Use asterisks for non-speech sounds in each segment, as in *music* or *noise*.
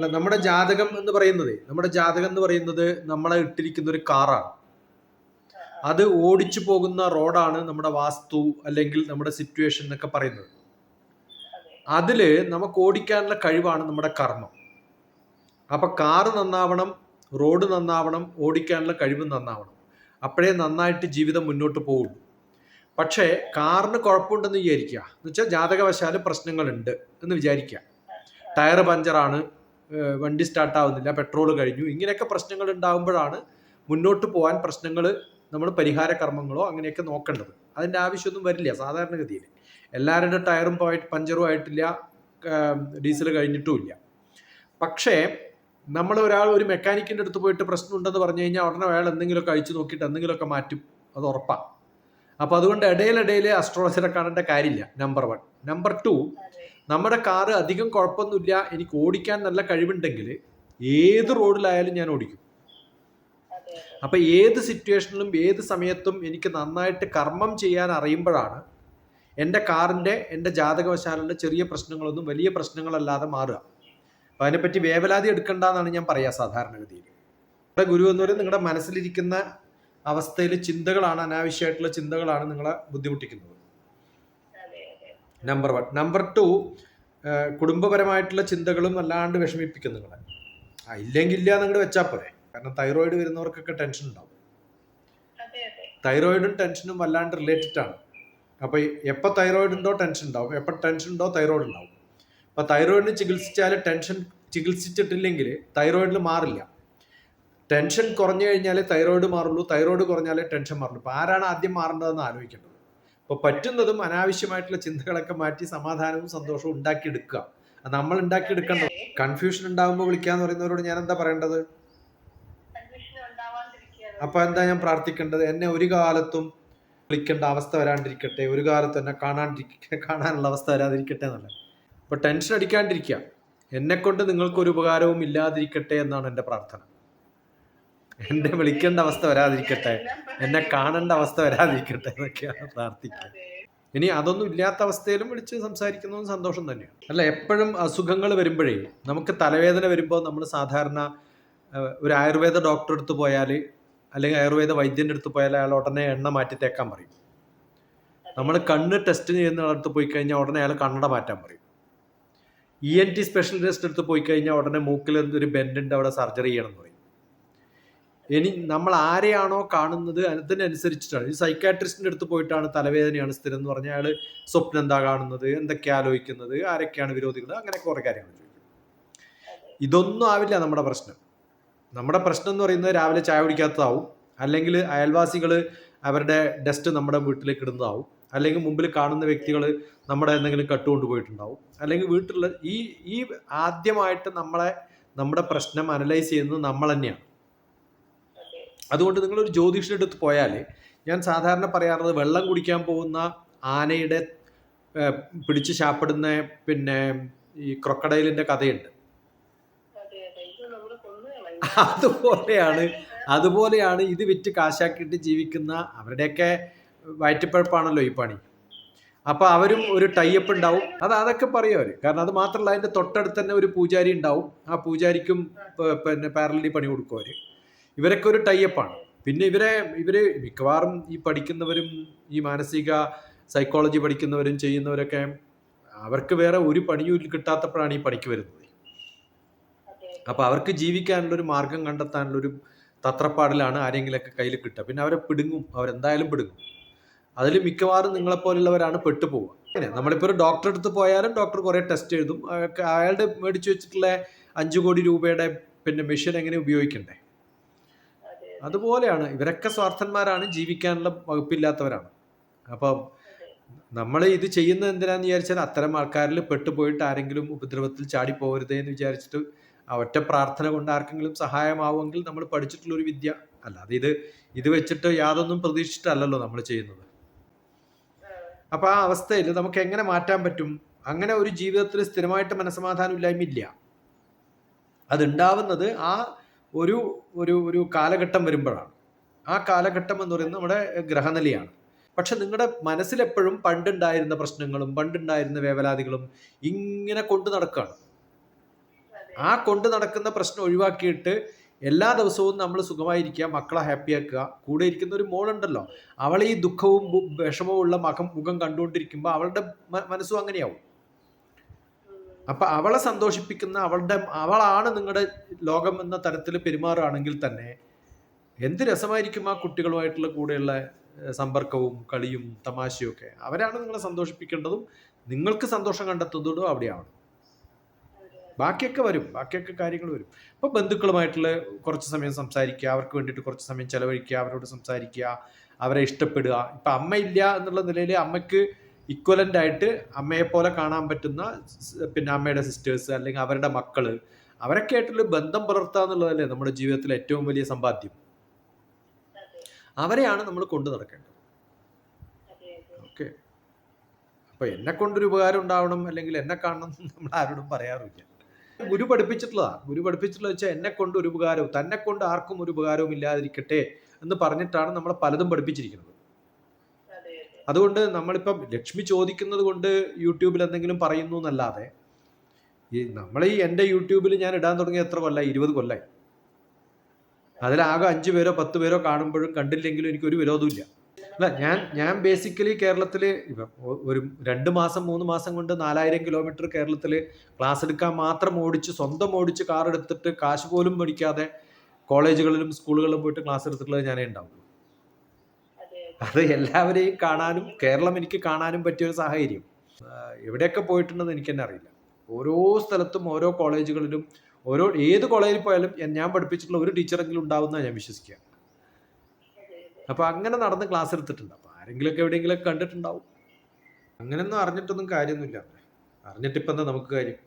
അല്ല നമ്മുടെ ജാതകം എന്ന് പറയുന്നത് നമ്മുടെ ജാതകം എന്ന് പറയുന്നത് നമ്മളെ ഇട്ടിരിക്കുന്ന ഒരു കാറാണ്. അത് ഓടിച്ചു പോകുന്ന റോഡാണ് നമ്മുടെ വാസ്തു അല്ലെങ്കിൽ നമ്മുടെ സിറ്റുവേഷൻ എന്നൊക്കെ പറയുന്നത്. അതിൽ നമുക്ക് ഓടിക്കാനുള്ള കഴിവാണ് നമ്മുടെ കർമ്മം. അപ്പൊ കാറ് നന്നാവണം റോഡ് നന്നാവണം ഓടിക്കാനുള്ള കഴിവ് നന്നാവണം. അപ്പോഴേ നന്നായിട്ട് ജീവിതം മുന്നോട്ട് പോകുള്ളൂ പക്ഷേ കാറിന് കുഴപ്പമുണ്ടെന്ന് വിചാരിക്കുക. എന്ന് വെച്ചാൽ ജാതകവശാൽ പ്രശ്നങ്ങളുണ്ട് എന്ന് വിചാരിക്കുക. ടയർ പഞ്ചറാണ് വണ്ടി സ്റ്റാർട്ട് ആവുന്നില്ല പെട്രോൾ കഴിഞ്ഞു. ഇങ്ങനെയൊക്കെ പ്രശ്നങ്ങൾ ഉണ്ടാകുമ്പോഴാണ് മുന്നോട്ട് പോകാൻ പ്രശ്നങ്ങൾ നമ്മൾ പരിഹാര കർമ്മങ്ങളോ അങ്ങനെയൊക്കെ നോക്കേണ്ടത്. അതിന്റെ ആവശ്യമൊന്നും വരില്ല സാധാരണഗതിയിൽ. എല്ലാവരുടെ ടയറും പോയിട്ട് പഞ്ചറും ആയിട്ടില്ല ഡീസൽ കഴിഞ്ഞിട്ടുമില്ല പക്ഷേ നമ്മൾ ഒരാൾ ഒരു മെക്കാനിക്കിന്റെ അടുത്ത് പോയിട്ട് പ്രശ്നമുണ്ടെന്ന് പറഞ്ഞു കഴിഞ്ഞാൽ ഉടനെ അയാൾ എന്തെങ്കിലുമൊക്കെ അഴിച്ചു നോക്കിയിട്ട് എന്തെങ്കിലുമൊക്കെ മാറ്റും. അത് ഉറപ്പാണ് അപ്പോൾ അതുകൊണ്ട് ഇടയിലിടയിൽ അസ്ട്രോളജറെ കാണേണ്ട കാര്യമില്ല നമ്പർ വൺ നമ്പർ ടു നമ്മുടെ കാറ് അധികം കുഴപ്പമൊന്നുമില്ല. എനിക്ക് ഓടിക്കാൻ നല്ല കഴിവുണ്ടെങ്കിൽ ഏത് റോഡിലായാലും ഞാൻ ഓടിക്കും. അപ്പൊ ഏത് സിറ്റുവേഷനിലും ഏത് സമയത്തും എനിക്ക് നന്നായിട്ട് കർമ്മം ചെയ്യാൻ അറിയുമ്പോഴാണ് എന്റെ കാറിന്റെ എന്റെ ജാതകവശാലിന്റെ ചെറിയ പ്രശ്നങ്ങളൊന്നും വലിയ പ്രശ്നങ്ങളല്ലാതെ മാറുക. അപ്പം അതിനെപ്പറ്റി വേവലാതി എടുക്കണ്ട എന്നാണ് ഞാൻ പറയുക സാധാരണഗതിയിൽ. നിങ്ങളുടെ ഗുരു എന്ന് പറയുന്നത് നിങ്ങളുടെ മനസ്സിലിരിക്കുന്ന അവസ്ഥയിൽ ചിന്തകളാണ് അനാവശ്യമായിട്ടുള്ള ചിന്തകളാണ് നിങ്ങളെ ബുദ്ധിമുട്ടിക്കുന്നത്. നമ്പർ വൺ നമ്പർ ടു കുടുംബപരമായിട്ടുള്ള ചിന്തകളും അല്ലാണ്ട് വിഷമിപ്പിക്കും നിങ്ങളെ. ആ ഇല്ലെങ്കിൽ ഇല്ല നിങ്ങൾ വെച്ചാൽ പോരെ. കാരണം തൈറോയിഡ് വരുന്നവർക്കൊക്കെ ടെൻഷൻ ഉണ്ടാവും. തൈറോയിഡും ടെൻഷനും വല്ലാണ്ട് റിലേറ്റഡ് ആണ്. അപ്പോൾ എപ്പോൾ തൈറോയിഡ് ഉണ്ടോ ടെൻഷൻ ഉണ്ടാവും. എപ്പോൾ ടെൻഷൻ ഉണ്ടോ തൈറോയിഡ് ഉണ്ടാവും. അപ്പോൾ തൈറോയിഡിന് ചികിത്സിച്ചാൽ ടെൻഷൻ ചികിത്സിച്ചിട്ടില്ലെങ്കിൽ തൈറോയിഡിൽ മാറില്ല. ടെൻഷൻ കുറഞ്ഞു കഴിഞ്ഞാലേ തൈറോയിഡ് മാറുള്ളൂ. തൈറോയിഡ് കുറഞ്ഞാലേ ടെൻഷൻ മാറുള്ളൂ. അപ്പോൾ ആരാണ് ആദ്യം മാറേണ്ടതെന്ന് ആലോചിക്കേണ്ടത്? അപ്പോൾ പറ്റുന്നതും അനാവശ്യമായിട്ടുള്ള ചിന്തകളൊക്കെ മാറ്റി സമാധാനവും സന്തോഷവും ഉണ്ടാക്കിയെടുക്കുക. അത് നമ്മൾ എടുക്കണ്ട കൺഫ്യൂഷൻ ഉണ്ടാകുമ്പോൾ വിളിക്കാന്ന് പറയുന്നവരോട് ഞാൻ എന്താ പറയേണ്ടത് അപ്പൊ എന്താ ഞാൻ പ്രാർത്ഥിക്കേണ്ടത്? എന്നെ ഒരു കാലത്തും വിളിക്കേണ്ട അവസ്ഥ വരാണ്ടിരിക്കട്ടെ. ഒരു കാലത്ത് എന്നെ കാണാണ്ടിരിക്ക കാണാനുള്ള അവസ്ഥ വരാതിരിക്കട്ടെ എന്നല്ല. അപ്പൊ ടെൻഷൻ അടിക്കാണ്ടിരിക്കുക. എന്നെ കൊണ്ട് നിങ്ങൾക്കൊരു ഉപകാരവും ഇല്ലാതിരിക്കട്ടെ എന്നാണ് എന്റെ പ്രാർത്ഥന. എന്നെ വിളിക്കേണ്ട അവസ്ഥ വരാതിരിക്കട്ടെ. എന്നെ കാണേണ്ട അവസ്ഥ വരാതിരിക്കട്ടെ എന്നൊക്കെയാണ് പ്രാർത്ഥിക്കുന്നത്. ഇനി അതൊന്നും ഇല്ലാത്ത അവസ്ഥയിലും വിളിച്ച് സംസാരിക്കുന്നതും സന്തോഷം തന്നെയാണ്. അല്ല എപ്പോഴും അസുഖങ്ങൾ വരുമ്പോഴേ നമുക്ക് തലവേദന വരുമ്പോൾ നമ്മൾ സാധാരണ ഒരു ആയുർവേദ ഡോക്ടറെ അടുത്ത് പോയാൽ അല്ലെങ്കിൽ ആയുർവേദ വൈദ്യന്റെ അടുത്ത് പോയാൽ അയാൾ ഉടനെ എണ്ണ മാറ്റി തേക്കാൻ പറയും. നമ്മൾ കണ്ണ് ടെസ്റ്റ് ചെയ്യുന്ന അടുത്ത് പോയി കഴിഞ്ഞാൽ ഉടനെ അയാൾ കണ്ണട മാറ്റാൻ പറയും. ഇ എൻ ടി സ്പെഷ്യലിസ്റ്റ് അടുത്ത് പോയി കഴിഞ്ഞാൽ ഉടനെ മൂക്കിൽ എന്തൊരു ബെൻഡുണ്ട് അവിടെ സർജറി ചെയ്യണം എന്ന് പറയും. ഇനി നമ്മൾ ആരെയാണോ കാണുന്നത് അതിനനുസരിച്ചിട്ടാണ്. ഈ സൈക്കാട്രിസ്റ്റിന്റെ അടുത്ത് പോയിട്ടാണ് തലവേദനയാണ് സ്ഥിരം എന്ന് പറഞ്ഞാൽ അയാൾ സ്വപ്നം എന്താ കാണുന്നത് എന്തൊക്കെ ആലോചിക്കുന്നത് ആരൊക്കെയാണ് വിരോധികൾ അങ്ങനെ കുറേ കാര്യങ്ങൾ ചോദിക്കും. ഇതൊന്നും ആവില്ല നമ്മുടെ പ്രശ്നം. നമ്മുടെ പ്രശ്നം എന്ന് പറയുന്നത് രാവിലെ ചായ കുടിക്കാത്തതാവും അല്ലെങ്കിൽ അയൽവാസികൾ അവരുടെ ഡസ്റ്റ് നമ്മുടെ വീട്ടിലേക്ക് ഇടുന്നതാവും അല്ലെങ്കിൽ മുമ്പിൽ കാണുന്ന വ്യക്തികൾ നമ്മുടെ എന്തെങ്കിലും കട്ടുകൊണ്ട് പോയിട്ടുണ്ടാവും അല്ലെങ്കിൽ വീട്ടിലുള്ള ഈ ഈ ആദ്യമായിട്ട് നമ്മളെ നമ്മുടെ പ്രശ്നം അനലൈസ് ചെയ്യുന്നത് നമ്മൾ തന്നെയാണ്. അതുകൊണ്ട് നിങ്ങളൊരു ജ്യോതിഷിന്റെ അടുത്ത് പോയാൽ ഞാൻ സാധാരണ പറയാറുള്ളത് വെള്ളം കുടിക്കാൻ പോകുന്ന ആനയുടെ പിടിച്ച് ശാപ്പിടുന്ന പിന്നെ ഈ ക്രൊക്കഡൈലിന്റെ കഥയുണ്ട്. *laughs* അതുപോലെയാണ് അതുപോലെയാണ് ഇത് വിറ്റ് കാശാക്കിയിട്ട് ജീവിക്കുന്ന അവരുടെയൊക്കെ വയറ്റിപ്പഴപ്പാണല്ലോ ഈ പണി. അപ്പൊ അവരും ഒരു ടൈപ്പ് ഉണ്ടാവും. അത് അതൊക്കെ പറയും അവർ. കാരണം അത് മാത്രമല്ല അതിന്റെ തൊട്ടടുത്ത് തന്നെ ഒരു പൂജാരി ഉണ്ടാവും. ആ പൂജാരിക്കും പിന്നെ പാരലി പണി കൊടുക്കും അവർ. ഇവരൊക്കെ ഒരു ടൈപ്പാണ് പിന്നെ ഇവരെ ഇവർ മിക്കവാറും ഈ പഠിക്കുന്നവരും ഈ മാനസിക സൈക്കോളജി പഠിക്കുന്നവരും ചെയ്യുന്നവരൊക്കെ അവർക്ക് വേറെ ഒരു പണിയും കിട്ടാത്തപ്പോഴാണ് ഈ പണിക്ക് വരുന്നത്. അപ്പൊ അവർക്ക് ജീവിക്കാനുള്ള ഒരു മാർഗം കണ്ടെത്താനുള്ള ഒരു തത്രപ്പാടിലാണ് ആരെങ്കിലൊക്കെ കയ്യിൽ കിട്ടുക. പിന്നെ അവരെ പിടുങ്ങും. അവരെന്തായാലും പിടുങ്ങും. അതിൽ മിക്കവാറും നിങ്ങളെപ്പോലുള്ളവരാണ് പെട്ടുപോവുക. അങ്ങനെ നമ്മളിപ്പോൾ ഒരു ഡോക്ടറെ അടുത്ത് പോയാലും ഡോക്ടർ കുറേ ടെസ്റ്റ് എഴുതും. അയാളുടെ മേടിച്ചു വെച്ചിട്ടുള്ള അഞ്ചു കോടി രൂപയുടെ പിന്നെ മെഷീൻ എങ്ങനെ ഉപയോഗിക്കണ്ടേ? അതുപോലെയാണ് ഇവരൊക്കെ സ്വാർത്ഥന്മാരാണ് ജീവിക്കാനുള്ള വകുപ്പില്ലാത്തവരാണ്. അപ്പം നമ്മൾ ഇത് ചെയ്യുന്നത് എന്തിനാന്ന് വിചാരിച്ചാൽ അത്തരം ആൾക്കാരിൽ പെട്ടുപോയിട്ട് ആരെങ്കിലും ഉപദ്രവത്തിൽ ചാടി പോകരുത് എന്ന് വിചാരിച്ചിട്ട് ഒറ്റ പ്രാർത്ഥന കൊണ്ട് ആർക്കെങ്കിലും സഹായമാവുമെങ്കിൽ നമ്മൾ പഠിച്ചിട്ടുള്ള ഒരു വിദ്യ. അല്ലാതെ ഇത് ഇത് വെച്ചിട്ട് യാതൊന്നും പ്രതീക്ഷിച്ചിട്ടല്ലല്ലോ നമ്മൾ ചെയ്യുന്നത്. അപ്പൊ ആ അവസ്ഥയിൽ നമുക്ക് എങ്ങനെ മാറ്റാൻ പറ്റും? അങ്ങനെ ഒരു ജീവിതത്തിൽ സ്ഥിരമായിട്ട് മനസ്സമാധാനം ഇല്ലായ്മ ഇല്ല. അതുണ്ടാവുന്നത് ആ ഒരു ഒരു ഒരു കാലഘട്ടം വരുമ്പോഴാണ്. ആ കാലഘട്ടം എന്ന് പറയുന്നത് നമ്മുടെ ഗ്രഹനിലയാണ്. പക്ഷെ നിങ്ങളുടെ മനസ്സിലെപ്പോഴും പണ്ടുണ്ടായിരുന്ന പ്രശ്നങ്ങളും പണ്ടുണ്ടായിരുന്ന വേവലാതികളും ഇങ്ങനെ കൊണ്ടു നടക്കുകയാണ് ആ കൊണ്ടു നടക്കുന്ന പ്രശ്നം ഒഴിവാക്കിയിട്ട് എല്ലാ ദിവസവും നമ്മൾ സുഖമായിരിക്കുക മക്കളെ ഹാപ്പി ആക്കുക. കൂടെ ഇരിക്കുന്ന ഒരു മോളുണ്ടല്ലോ. അവളെ ഈ ദുഃഖവും വിഷമവും ഉള്ള മുഖം മുഖം കണ്ടുകൊണ്ടിരിക്കുമ്പോൾ അവളുടെ മനസ്സും അങ്ങനെയാവും. അപ്പൊ അവളെ സന്തോഷിപ്പിക്കുന്ന അവളുടെ അവളാണ് നിങ്ങളുടെ ലോകം എന്ന തരത്തിൽ പെരുമാറുകയാണെങ്കിൽ തന്നെ എന്ത് രസമായിരിക്കും ആ കുട്ടികളുമായിട്ടുള്ള കൂടെയുള്ള സമ്പർക്കവും കളിയും തമാശയും ഒക്കെ? അവരാണ് നിങ്ങളെ സന്തോഷിപ്പിക്കേണ്ടതും നിങ്ങൾക്ക് സന്തോഷം കണ്ടെത്തുന്നതും അവിടെയാണ്. ബാക്കിയൊക്കെ വരും. ബാക്കിയൊക്കെ കാര്യങ്ങൾ വരും. അപ്പോൾ ബന്ധുക്കളുമായിട്ടുള്ള കുറച്ച് സമയം സംസാരിക്കുക അവർക്ക് വേണ്ടിയിട്ട് കുറച്ച് സമയം ചെലവഴിക്കുക അവരോട് സംസാരിക്കുക അവരെ ഇഷ്ടപ്പെടുക. ഇപ്പം അമ്മയില്ല എന്നുള്ള നിലയിൽ അമ്മയ്ക്ക് ഇക്വലന്റ് ആയിട്ട് അമ്മയെ പോലെ കാണാൻ പറ്റുന്ന പിന്നെ അമ്മയുടെ സിസ്റ്റേഴ്സ് അല്ലെങ്കിൽ അവരുടെ മക്കൾ അവരൊക്കെ ആയിട്ടുള്ള ബന്ധം പുലർത്തുക എന്നുള്ളതല്ലേ നമ്മുടെ ജീവിതത്തിലെ ഏറ്റവും വലിയ സമ്പാദ്യം. അവരെയാണ് നമ്മൾ കൊണ്ടു നടക്കേണ്ടത്. ഓക്കെ അപ്പൊ എന്നെ കൊണ്ടൊരു ഉപകാരം ഉണ്ടാവണം അല്ലെങ്കിൽ എന്നെ കാണണം നമ്മൾ ആരോടും പറയാറില്ല. ഗുരു പഠിപ്പിച്ചിട്ടുള്ളതാ. ഗുരു പഠിപ്പിച്ചിട്ടുള്ളത് വെച്ചാൽ എന്നെ കൊണ്ട് ഒരു ഉപകാരവും തന്നെ കൊണ്ട് ആർക്കും ഒരു ഉപകാരവും ഇല്ലാതിരിക്കട്ടെ എന്ന് പറഞ്ഞിട്ടാണ് നമ്മളെ പലതും പഠിപ്പിച്ചിരിക്കുന്നത്. അതുകൊണ്ട് നമ്മളിപ്പം ലക്ഷ്മി ചോദിക്കുന്നത് കൊണ്ട് യൂട്യൂബിൽ എന്തെങ്കിലും പറയുന്നു എന്നല്ലാതെ ഈ നമ്മൾ ഈ എന്റെ യൂട്യൂബിൽ ഞാൻ ഇടാൻ തുടങ്ങിയ എത്ര കൊല്ലായി? ഇരുപത് കൊല്ലായി. അതിലാകെ അഞ്ചു പേരോ പത്ത് പേരോ കാണുമ്പോഴും കണ്ടില്ലെങ്കിലും എനിക്കൊരു വിരോധമില്ല അല്ല ഞാൻ ഞാൻ ബേസിക്കലി കേരളത്തിൽ ഇപ്പം ഒരു രണ്ട് മാസം മൂന്ന് മാസം കൊണ്ട് നാലായിരം കിലോമീറ്റർ കേരളത്തിൽ ക്ലാസ് എടുക്കാൻ മാത്രം ഓടിച്ച് സ്വന്തം ഓടിച്ച് കാർ എടുത്തിട്ട് കാശ് പോലും മേടിക്കാതെ കോളേജുകളിലും സ്കൂളുകളിലും പോയിട്ട് ക്ലാസ് എടുത്തിട്ടുള്ളത് ഞാനേ ഉണ്ടാവും അത് എല്ലാവരെയും കാണാനും കേരളം എനിക്ക് കാണാനും പറ്റിയ ഒരു സാഹചര്യം. എവിടെയൊക്കെ പോയിട്ടുണ്ടെന്ന് എനിക്ക് തന്നെ അറിയില്ല. ഓരോ സ്ഥലത്തും ഓരോ കോളേജുകളിലും ഓരോ ഏത് കോളേജിൽ പോയാലും ഞാൻ പഠിപ്പിച്ചിട്ടുള്ള ഒരു ടീച്ചറെങ്കിലും ഉണ്ടാവുന്ന ഞാൻ വിശ്വസിക്കുക. അപ്പോൾ അങ്ങനെ നടന്ന് ക്ലാസ് എടുത്തിട്ടുണ്ട്. അപ്പോൾ ആരെങ്കിലുമൊക്കെ എവിടെയെങ്കിലും കണ്ടിട്ടുണ്ടാവും. അങ്ങനെയൊന്നും അറിഞ്ഞിട്ടൊന്നും കാര്യമൊന്നുമില്ല. അറിഞ്ഞിട്ടിപ്പം എന്താ നമുക്ക് കാര്യം?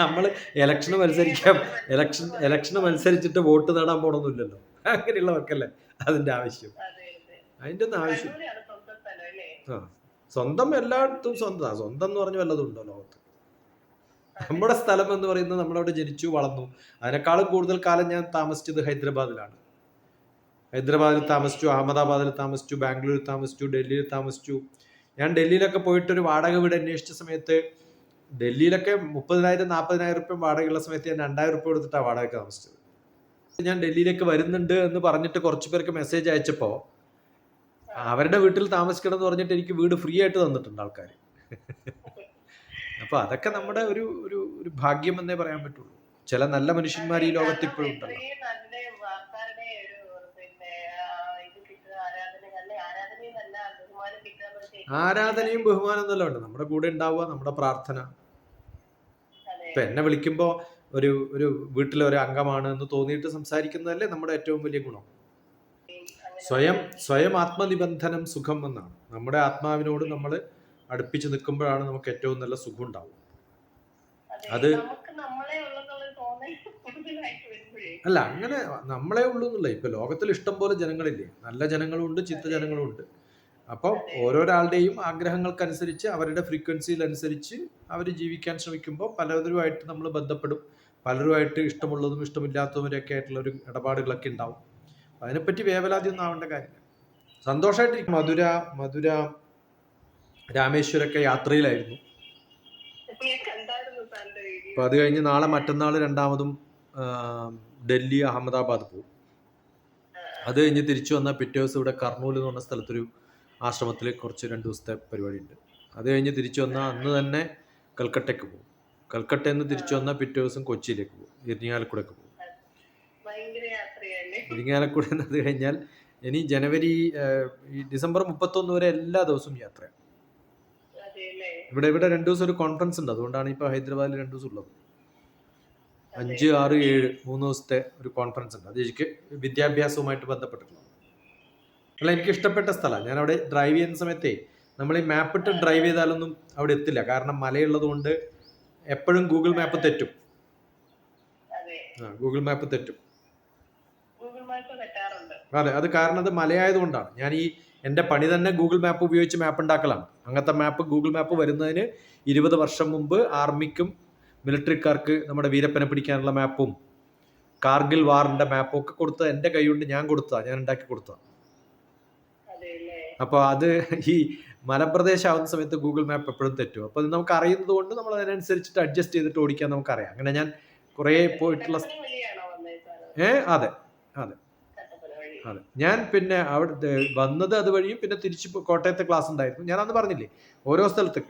നമ്മൾ ഇലക്ഷന് മത്സരിക്കാം. ഇലക്ഷൻ ഇലക്ഷന് മത്സരിച്ചിട്ട് വോട്ട് നേടാൻ പോകണമെന്നില്ലല്ലോ അങ്ങനെയുള്ളവർക്കല്ലേ അതിന്റെ ആവശ്യം? അതിന്റെ ഒന്നും ആവശ്യം ആ. സ്വന്തം എല്ലായിടത്തും സ്വന്തം. സ്വന്തം എന്ന് പറഞ്ഞ വല്ലതും ഉണ്ടോ ലോകത്ത്? നമ്മുടെ സ്ഥലം എന്ന് പറയുന്നത് നമ്മളവിടെ ജനിച്ചു വളർന്നു. അതിനേക്കാളും കൂടുതൽ കാലം ഞാൻ താമസിച്ചത് ഹൈദരാബാദിലാണ്. ഹൈദരാബാദിൽ താമസിച്ചു അഹമ്മദാബാദിൽ താമസിച്ചു ബാംഗ്ലൂരിൽ താമസിച്ചു ഡൽഹിയിൽ താമസിച്ചു. ഞാൻ ഡൽഹിയിലൊക്കെ പോയിട്ട് ഒരു വാടക വീട് അന്വേഷിച്ച സമയത്ത് ഡൽഹിയിലൊക്കെ മുപ്പതിനായിരം നാൽപ്പതിനായിരം റുപ്യ വാടകയുള്ള സമയത്ത് ഞാൻ രണ്ടായിരം റുപ്യ കൊടുത്തിട്ടാണ് വാടക താമസിച്ചത്. ഞാൻ ഡൽഹിയിലേക്ക് വരുന്നുണ്ട് എന്ന് പറഞ്ഞിട്ട് കുറച്ച് പേർക്ക് മെസ്സേജ് അയച്ചപ്പോൾ അവരുടെ വീട്ടിൽ താമസിക്കണം എന്ന് പറഞ്ഞിട്ട് എനിക്ക് വീട് ഫ്രീ ആയിട്ട് തന്നിട്ടുണ്ട് ആൾക്കാർ അപ്പൊ അതൊക്കെ നമ്മുടെ ഒരു ഒരു ഒരു ഭാഗ്യം എന്നേ പറയാൻ പറ്റുള്ളൂ. ചില നല്ല മനുഷ്യന്മാർ ഈ ലോകത്ത് ഇപ്പോഴും ഉണ്ടല്ലോ. ആരാധനയും ബഹുമാനം എന്നല്ല ഉണ്ട്. നമ്മുടെ കൂടെ ഉണ്ടാവുക നമ്മുടെ പ്രാർത്ഥന. ഇപ്പൊ എന്നെ വിളിക്കുമ്പോ ഒരു ഒരു വീട്ടിലെ ഒരു അംഗമാണ് എന്ന് തോന്നിയിട്ട് സംസാരിക്കുന്നതല്ലേ നമ്മുടെ ഏറ്റവും വലിയ ഗുണം? സ്വയം സ്വയം ആത്മനിബന്ധനം സുഖം എന്നാണ്. നമ്മുടെ ആത്മാവിനോട് നമ്മൾ അടുപ്പിച്ച് നിൽക്കുമ്പോഴാണ് നമുക്ക് ഏറ്റവും നല്ല സുഖം ഉണ്ടാവും അത് അല്ല അങ്ങനെ നമ്മളെ ഉള്ളൂ എന്നുള്ള ഇപ്പൊ ലോകത്തിൽ ഇഷ്ടം പോലെ ജനങ്ങളില്ലേ? നല്ല ജനങ്ങളും ഉണ്ട് ചിത്ത ജനങ്ങളും ഉണ്ട്. അപ്പോൾ ഓരോരാളുടെയും ആഗ്രഹങ്ങൾക്കനുസരിച്ച് അവരുടെ ഫ്രീക്വൻസിയിലനുസരിച്ച് അവർ ജീവിക്കാൻ ശ്രമിക്കുമ്പോൾ പലതരമായിട്ട് നമ്മൾ ബന്ധപ്പെടും. പലരുമായിട്ട് ഇഷ്ടമുള്ളതും ഇഷ്ടമില്ലാത്തവരൊക്കെ ആയിട്ടുള്ള ഒരു ഇടപാടുകളൊക്കെ ഉണ്ടാവും. അതിനെപ്പറ്റി വേവലാതി ഒന്നും ആവേണ്ട കാര്യമില്ല സന്തോഷമായിട്ടിരിക്കും മധുര മധുര രാമേശ്വരൊക്കെ യാത്രയിലായിരുന്നു. അപ്പൊ അപ്പോൾ അത് കഴിഞ്ഞ് നാളെ മറ്റന്നാൾ രണ്ടാമതും ഡൽഹി അഹമ്മദാബാദ് പോകും അത് കഴിഞ്ഞ് തിരിച്ചു വന്ന പിറ്റേ ദിവസം ഇവിടെ കർണൂൽ എന്ന് പറഞ്ഞ സ്ഥലത്തൊരു ആശ്രമത്തിൽ കുറച്ച് രണ്ട് ദിവസത്തെ പരിപാടി ഉണ്ട് അത് കഴിഞ്ഞ് തിരിച്ചു വന്ന അന്ന് തന്നെ കൽക്കട്ടയ്ക്ക് പോകും കൽക്കട്ടയിൽ നിന്ന് തിരിച്ചു വന്നാൽ പിറ്റേ ദിവസം കൊച്ചിയിലേക്ക് പോകും. ഇരിങ്ങാലക്കുടക്ക് പോകും. ഇരിങ്ങാലക്കുട അത് കഴിഞ്ഞാൽ ഇനി ജനുവരി ഡിസംബർ മുപ്പത്തൊന്ന് വരെ എല്ലാ ദിവസവും യാത്രയാണ് അതെല്ലേ ഇവിടെ ഇവിടെ രണ്ടു ദിവസം ഒരു കോൺഫറൻസ് ഉണ്ട്. അതുകൊണ്ടാണ് ഇപ്പോൾ ഹൈദരാബാദിൽ രണ്ടു ദിവസം ഉള്ളത്. അഞ്ച് ആറ് ഏഴ് മൂന്ന് ദിവസത്തെ ഒരു കോൺഫറൻസ് ഉണ്ട്. അത് എനിക്ക് വിദ്യാഭ്യാസവുമായിട്ട് ബന്ധപ്പെട്ടിട്ടുള്ളത്. അല്ല എനിക്ക് ഇഷ്ടപ്പെട്ട സ്ഥലമാണ്. ഞാൻ അവിടെ ഡ്രൈവ് ചെയ്യുന്ന സമയത്തേ നമ്മൾ ഈ മാപ്പിട്ട് ഡ്രൈവ് ചെയ്താലൊന്നും അവിടെ എത്തില്ല. കാരണം മലയുള്ളത് കൊണ്ട് എപ്പോഴും ഗൂഗിൾ മാപ്പ് തെറ്റും. ഗൂഗിൾ മാപ്പ് തെറ്റും. അതെ അത് കാരണം അത് മലയായതുകൊണ്ടാണ്. ഞാൻ ഈ എന്റെ പണി തന്നെ ഗൂഗിൾ മാപ്പ് ഉപയോഗിച്ച് മാപ്പ് ഉണ്ടാക്കലാണ്. അങ്ങനത്തെ മാപ്പ് ഗൂഗിൾ മാപ്പ് വരുന്നതിന് ഇരുപത് വർഷം മുമ്പ് ആർമിക്കും മിലിറ്ററിക്കാർക്ക് നമ്മുടെ വീരപ്പനെ പിടിക്കാനുള്ള മാപ്പും കാർഗിൽ വാറിന്റെ മാപ്പും ഒക്കെ കൊടുത്ത എന്റെ കൈ കൊണ്ട് ഞാൻ കൊടുത്തതാണ്. ഞാൻ ഉണ്ടാക്കി കൊടുത്തതാണ്. അപ്പോൾ അത് ഈ മലപ്രദേശമാവുന്ന സമയത്ത് ഗൂഗിൾ മാപ്പ് എപ്പോഴും തെറ്റും. അപ്പോൾ നമുക്ക് അറിയുന്നത് കൊണ്ട് നമ്മൾ അതിനനുസരിച്ചിട്ട് അഡ്ജസ്റ്റ് ചെയ്തിട്ട് ഓടിക്കാൻ നമുക്കറിയാം. അങ്ങനെ ഞാൻ കുറേ പോയിട്ടുള്ള ഏ അതെ അതെ. അതെ. ഞാൻ പിന്നെ അവിടെ വന്നത് അതുവഴിയും പിന്നെ തിരിച്ച് കോട്ടയത്തെ ക്ലാസ് ഉണ്ടായിരുന്നു. ഞാൻ അന്ന് പറഞ്ഞില്ലേ ഓരോ സ്ഥലത്ത്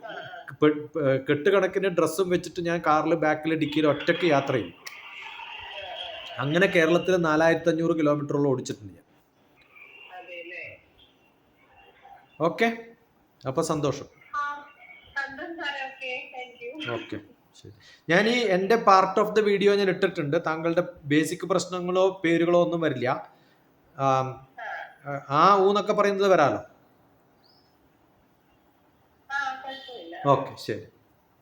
കെട്ടുകണക്കിന് ഡ്രസ്സും വെച്ചിട്ട് ഞാൻ കാറിൽ ബാക്കിൽ ഡിക്കിയിൽ ഒറ്റയ്ക്ക് യാത്ര ചെയ്യും അങ്ങനെ കേരളത്തിൽ നാലായിരത്തി അഞ്ഞൂറ് കിലോമീറ്ററോളം ഓടിച്ചിട്ടുണ്ട് ഞാൻ. ഓക്കെ? അപ്പോൾ സന്തോഷം. ഓക്കെ ശരി. ഞാൻ ഈ എന്റെ പാർട്ട് ഓഫ് ദ വീഡിയോ ഞാൻ ഇട്ടിട്ടുണ്ട്. താങ്കളുടെ ബേസിക് പ്രശ്നങ്ങളോ പേരുകളോ ഒന്നും വരില്ല. ആ ഊന്നൊക്കെ പറയുന്നത് വരാലോ? ഓക്കെ ശരി.